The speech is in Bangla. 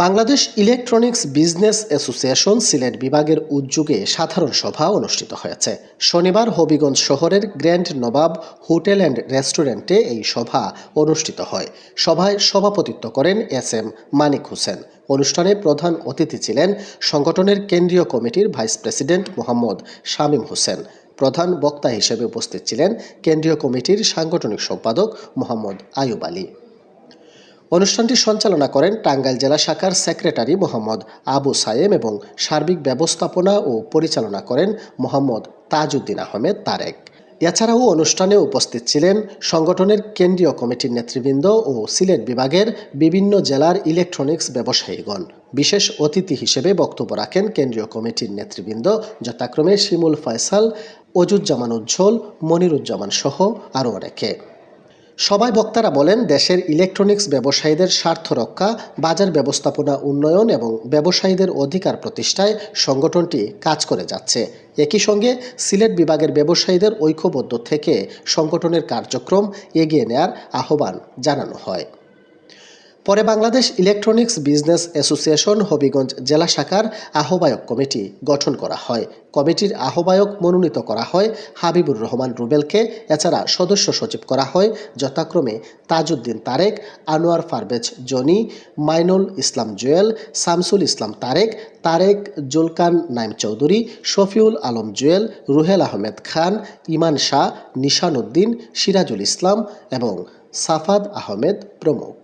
Bangladesh electronics business association Sylhet বিভাগের উদ্যোগে সাধারণ সভা অনুষ্ঠিত হয়েছে। শনিবার হবিগঞ্জ শহরের গ্র্যান্ড নবাব হোটেল অ্যান্ড রেস্টুরেন্টে এই সভা অনুষ্ঠিত হয়। সভায় সভাপতিত্ব করেন এস এম মানিক হোসেন। অনুষ্ঠানে প্রধান অতিথি ছিলেন সংগঠনের কেন্দ্রীয় কমিটির ভাইস প্রেসিডেন্ট মোহাম্মদ শামীম হোসেন। প্রধান বক্তা হিসেবে উপস্থিত ছিলেন কেন্দ্রীয় কমিটির সাংগঠনিক সম্পাদক মোহাম্মদ আয়ুব আলী। অনুষ্ঠানটি সঞ্চালনা করেন টাঙ্গাইল জেলা শাখার সেক্রেটারি মোহাম্মদ আবু সায়েম এবং সার্বিক ব্যবস্থাপনা ও পরিচালনা করেন মোহাম্মদ তাজউদ্দিন আহমেদ তারেক। এছাড়াও অনুষ্ঠানে উপস্থিত ছিলেন সংগঠনের কেন্দ্রীয় কমিটির নেতৃবৃন্দ ও সিলেট বিভাগের বিভিন্ন জেলার ইলেকট্রনিক্স ব্যবসায়ীগণ। বিশেষ অতিথি হিসেবে বক্তব্য রাখেন কেন্দ্রীয় কমিটির নেতৃবৃন্দ যথাক্রমে শিমুল ফয়সাল, অজুজ্জামান উজ্জ্বল, মনিরুজ্জামান সহ আরও অনেকে। সবাই বক্তারা বলেন, দেশের ইলেকট্রনিক্স ব্যবসায়ীদের স্বার্থ রক্ষা, বাজার ব্যবস্থাপনা উন্নয়ন এবং ব্যবসায়ীদের অধিকার প্রতিষ্ঠায় সংগঠনটি কাজ করে যাচ্ছে। একই সঙ্গে সিলেট বিভাগের ব্যবসায়ীদের ঐক্যবদ্ধ থেকে সংগঠনের কার্যক্রম এগিয়ে নেয়ার আহ্বান জানানো হয়। পরে Bangladesh electronics business association Habiganj জেলা শাখার আহ্বায়ক কমিটি গঠন করা হয়। কমিটির আহ্বায়ক মনোনীত করা হয় হাবিবুর রহমান রুবেলকে, এছাড়া সদস্য সচিব করা হয় যথাক্রমে তাজউদ্দিন তারেক, আনোয়ার ফারবেজ জনি, মাইনুল ইসলাম জুয়েল, শামসুল ইসলাম তারেক তারেক জুলকান নাইম চৌধুরী, শফিউল আলম জুয়েল, রুহেল আহমেদ খান, ইমান শাহ, নিশান উদ্দিন, সিরাজুল ইসলাম এবং সাফাদ আহমেদ প্রমুখ।